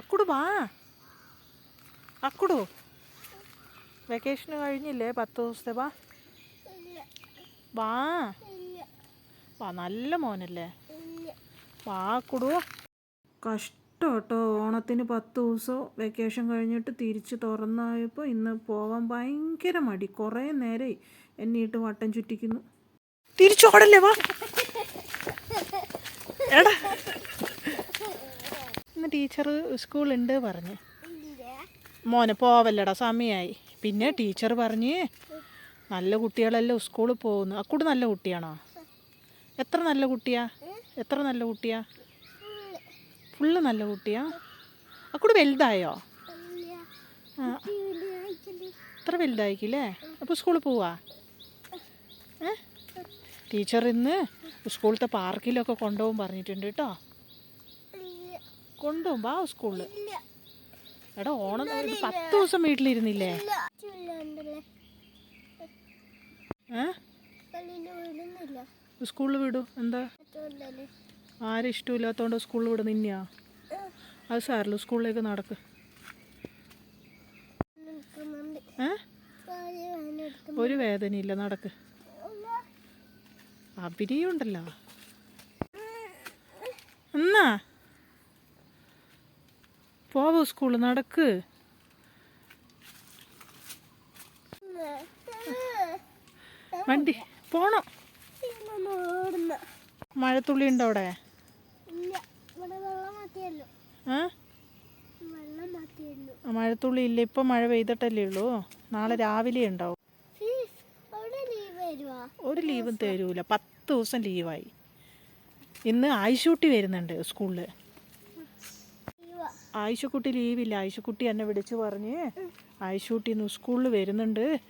അക്കുടു വാ. അക്കുടു. വെക്കേഷന് കഴിഞ്ഞില്ലേ? പത്ത് ദിവസത്തെ വാ. വാ. വാ നല്ല മോനല്ലേ. വാ അക്കുടു. കഷ്ടം കേട്ടോ ഓണത്തിന് പത്ത് ദിവസം വെക്കേഷൻ കഴിഞ്ഞിട്ട് തിരിച്ച് തുറന്നായപ്പോൾ ഇന്ന് പോവാൻ ഭയങ്കര മടി. കുറേ നേരെ എന്നിട്ട് വട്ടം ചുറ്റിക്കുന്നു. തിരിച്ചോടല്ലേ വാ. എടാ. ടീച്ചർ സ്കൂളുണ്ട് പറഞ്ഞു. മോനെ പോവല്ലടാ സമയമായി പിന്നെ ടീച്ചർ പറഞ്ഞ് നല്ല കുട്ടികളെല്ലാം സ്കൂളിൽ പോകുന്നു അക്കൂട് നല്ല കുട്ടിയാണോ? എത്ര നല്ല കുട്ടിയാ? എത്ര നല്ല കുട്ടിയാ? ഫുള്ള് നല്ല കുട്ടിയാ? അക്കൂട് വലുതായോ? ആ. അത്ര വലുതായിക്കില്ലേ അപ്പോൾ സ്കൂളിൽ പോവാ? ടീച്ചർ ഇന്ന് സ്കൂളത്തെ പാർക്കിലൊക്കെ കൊണ്ടുപോകും പറഞ്ഞിട്ടുണ്ട് കേട്ടോ. കൊണ്ടുപോകും. ആ സ്കൂളിൽ എടാ ഓണം ഒരു പത്ത് ദിവസം വീട്ടിലിരുന്നില്ലേ? സ്കൂളിൽ വിടും. എന്താ? ആരും ഇഷ്ടമില്ലാത്തോണ്ട് സ്കൂളിൽ വിടും നിന്നെയാ അത് സാരല്ലോ സ്കൂളിലേക്ക് നടക്ക്. ഒരു വേദനയില്ല നടക്ക്. അഭിനയുണ്ടല്ലോ എന്നാ? പോവോ സ്കൂൾ? നടക്ക്. വണ്ടി പോണോ. മഴത്തുള്ളി ഉണ്ടോ അവിടെ മഴത്തുള്ളി ഇല്ല. ഇപ്പൊ മഴ പെയ്തിട്ടല്ലേ ഉള്ളൂ. നാളെ രാവിലെ ഉണ്ടാവും. ഒരു ലീവും തരൂല. പത്ത് ദിവസം ലീവായി. ഇന്ന് ആയിഷൂട്ടി വരുന്നുണ്ട് സ്കൂളിൽ ആയിഷക്കുട്ടി ലീവില്ല. ആയിഷക്കുട്ടി എന്നെ വിളിച്ചു പറഞ്ഞ് ആയിഷുട്ടി ഇന്ന് സ്കൂളിൽ വരുന്നുണ്ട്.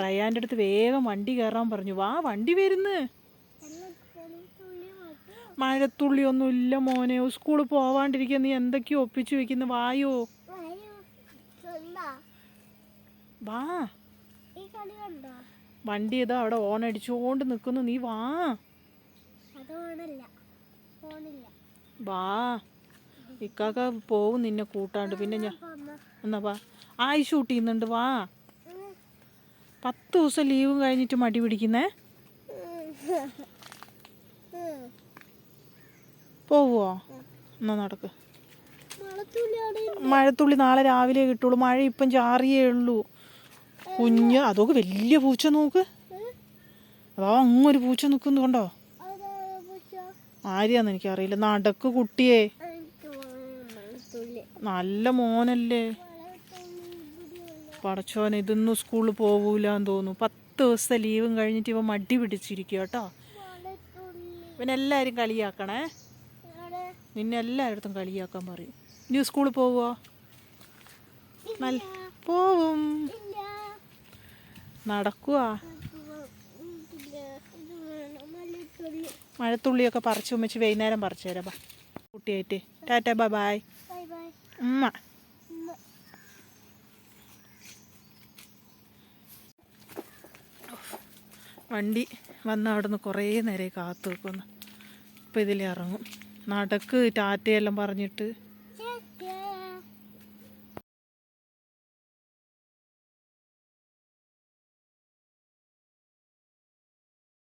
റയാന്റെ അടുത്ത് വേഗം വണ്ടി കയറാൻ പറഞ്ഞു. വാ വണ്ടി വരുന്ന്. ഇല്ല മോനെ. സ്കൂളിൽ പോവാണ്ടിരിക്കുക നീ എന്തൊക്കെയോ ഒപ്പിച്ചു വെക്കുന്ന. വായോ. വാ. വണ്ടി ഇതാ അവിടെ ഓൺ അടിച്ചുകൊണ്ട് നിൽക്കുന്നു നീ വാ. വാ. ഇക്കാക്ക പോവും നിന്നെ കൂട്ടാണ്ട്. പിന്നെ ഞാൻ എന്നാ വാ. ആയുഷ് കൂട്ടിയുന്നുണ്ട് വാ. പത്ത് ദിവസം ലീവും കഴിഞ്ഞിട്ട് മടി പിടിക്കുന്നേ? പോവോ? എന്നാ നടക്ക്. മഴത്തുള്ളി നാളെ രാവിലെ കിട്ടുള്ളൂ. മഴ ഇപ്പം ചാറിയേ ഉള്ളൂ. കുഞ്ഞ് അതൊക്കെ വലിയ പൂച്ച നോക്ക്. അതാ അങ്ങൊരു പൂച്ച നിൽക്കുന്നു കണ്ടോ അതാ പൂച്ച ആര്യാന്ന് എനിക്കറിയില്ല. നടക്ക് കുട്ടിയെ. നല്ല മോനല്ലേ. പടച്ചോൻ ഇതൊന്നും സ്കൂളിൽ പോകൂലെന്ന് തോന്നുന്നു. പത്ത് ദിവസത്തെ ലീവും കഴിഞ്ഞിട്ട് ഇവ മടി പിടിച്ചിരിക്കുക കേട്ടോ. ഇവനെല്ലാവരും കളിയാക്കണേ. നിന്നെ എല്ലായിടത്തും കളിയാക്കാൻ പറയും. ഇനി സ്കൂളിൽ പോവോ നല്ല പോവും. നടക്കുക മഴത്തുള്ളിയൊക്കെ പറിച്ചു വെച്ച് വൈകുന്നേരം പറിച്ചു തരാം. കുട്ടിയായിട്ട്. Tata bye bye. ഉമ്മ. വണ്ടി വന്ന അവിടെ നിന്ന് കുറേ നേരെ കാത്തു വെക്കുന്നു ഇപ്പം ഇതിലിറങ്ങും നടക്ക് ടാറ്റയെല്ലാം പറഞ്ഞിട്ട്